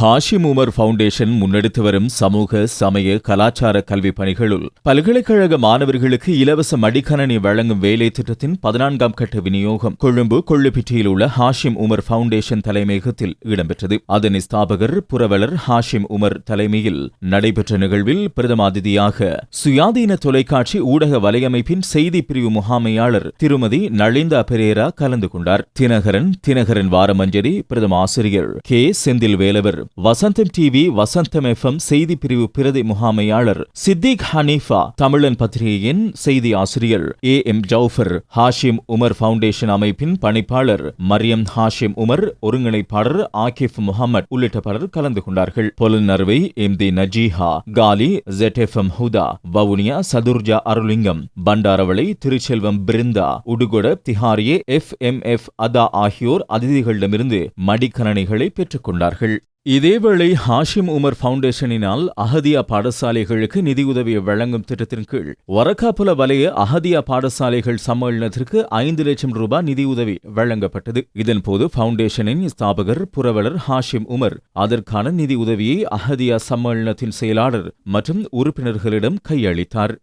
Hashim Umar foundation முன்னெடுத்து வரும் சமூக சமய கலாச்சார கல்வி பணிகளுள் பல்கலைக்கழக மாணவர்களுக்கு இலவச மடிக்கணனி வழங்கும் வேலை திட்டத்தின் பதினான்காம் கட்ட விநியோகம் கொழும்பு கொள்ளுப்பிட்டியில் உள்ள ஹாஷிம் உமர் ஃபவுண்டேஷன் தலைமையகத்தில் இடம்பெற்றது. அதன் ஸ்தாபகர் புரவலர் ஹாஷிம் உமர் தலைமையில் நடைபெற்ற நிகழ்வில் பிரதம அதிதியாக சுயாதீன தொலைக்காட்சி ஊடக வலையமைப்பின் செய்தி பிரிவு முகாமையாளர் திருமதி நளிந்தா பெரேரா கலந்து கொண்டார். தினகரன் தினகரன் வாரமஞ்சரி பிரதம ஆசிரியர் K. Senthil Velavar Vasantham TV Vasantham FM செய்தி பிரிவு பிரதி முகாமையாளர் சித்திக் ஹனீஃபா தமிழன் பத்திரிகையின் செய்தி ஆசிரியர் A M Jawfer Hashim Umar foundation அமைப்பின் பணிப்பாளர் மரியம் ஹாஷிம் உமர் ஒருங்கிணைப்பாளர் ஆகிப் முகமது உள்ளிட்ட பலர் கலந்து கொண்டார்கள். பொலநறுவை எம் தி Najeeha Galle Z F M Huda Vavuniya Sathurja Arulingam Bandarawela Thiruchelvam Brindha Udugoda Dihariya F M F Atha ஆகியோர் அதிதிகளிடமிருந்து மடிக்கணனைகளை பெற்றுக் கொண்டார்கள். இதேவேளை ஹாஷிம் உமர் ஃபவுண்டேஷனினால் அஹதியா பாடசாலைகளுக்கு நிதியுதவி வழங்கும் திட்டத்தின் கீழ் வரக்காப்புல வலய அஹதியா பாடசாலைகள் சம்மேளனத்திற்கு ஐந்து லட்சம் ரூபாய் நிதியுதவி வழங்கப்பட்டது. இதன்போது ஃபவுண்டேஷனின் ஸ்தாபகர் புரவலர் ஹாஷிம் உமர் அதற்கான நிதியுதவியை அஹதியா சம்மேளனத்தின் செயலாளர் மற்றும் உறுப்பினர்களிடம் கையளித்தார்.